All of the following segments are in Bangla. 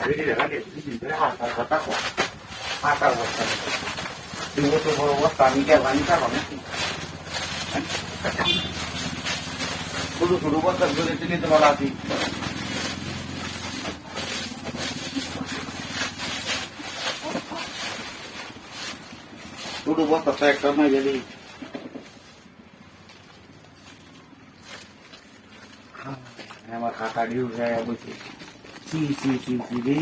ভিডিও লাগে ভিডিও হাত হাত কথা কো হাত হাত কথা তুমি তো বড় অবস্থা আমি কে সি রে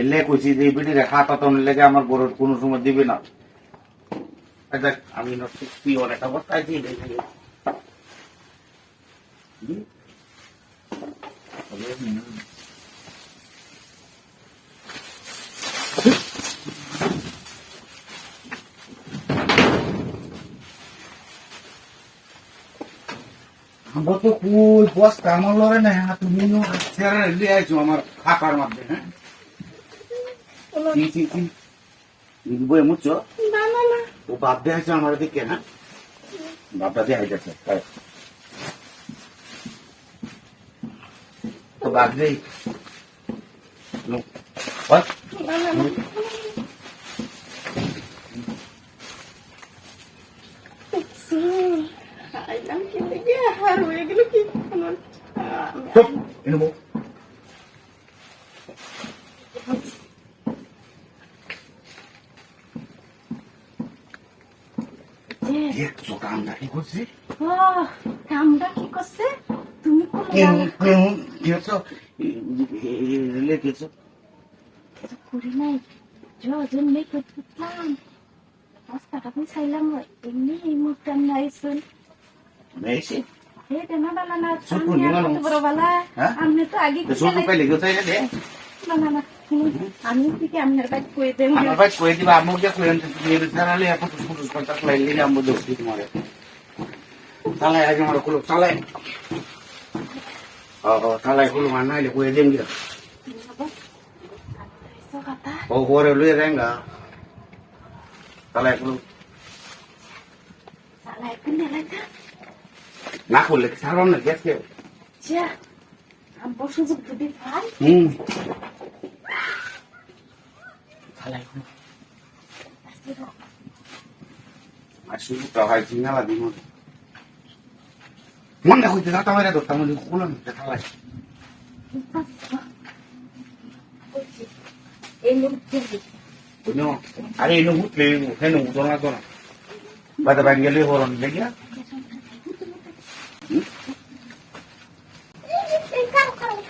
এলে কইছি যে, বিড়ি রে খাতা তো লেগে আমার গরুর কোনো সময় দিবে না। দেখ, আমি না কি বস্তায় দিয়ে দেখি আমার তো কই বস্তা আমার লড়ে না হ্যাঁ তুমি ছেড়ে দিয়ে আইছো আমার খাতার মধ্যে হ্যাঁ? বই মুচ্ছো? ও বাপ দিয়ে আইছো আমার দিকে হ্যাঁ? বাপটা দিয়ে আইতেছে তাই। তো বাপ দেই What? না না না দেখছি আইলাম কি লেগে আর হয়ে গেল কি আমার চুপ এনে বউ দেখছ কামটা কি করছি? কামটা কি করছে? তুমি করি নাই। যজন মেয়ে করতাম রাস্তাটা আমি চাইলাম এমনি এই মুহূর্তে আমি আইসুন। মেয়েছি? হে দেনা বালা না করলি না? কত বড় বালা। হ্যাঁ? আপনি তো আগে তো ছোট পাইলে কেউ চাই না দে। না না না আমি থেকে আপনার বাইক কয়ে দেন আমার ভাই কয়ে দিবা আনতে তুমি জানালে তো ফুটুস আমু দোষ দিই তোমারে। চালাই আগে আমার কুলো চালাই ও ও চালাই কুলো নাইলে কয়ে গিয়া। ও ঘরে লুয়ে দেঙ্গা চালাই কুলো সালাই কোন এলাকা না করলে ছাড়ো না গেছে যা আব্বু সুযোগ যদি পাই হুম। আর শুধু তো হয় দিব মনে। হইতে মারে ধরতাম চালাই এই আরে এনে উঠলে হেন উঠো না বাদা হরণ লেগে এই কারও কারও কাজে মারাত্মক রয়েছে হ্যাঁ কাজে মারাত্মক গোড়া হিন্দেছো আমি কুলো কুলো কুলো তাহলে কুলো রাওরা গরা গরা হাই গেলা গেলা আই আই কেউ নাই গা হাই গলা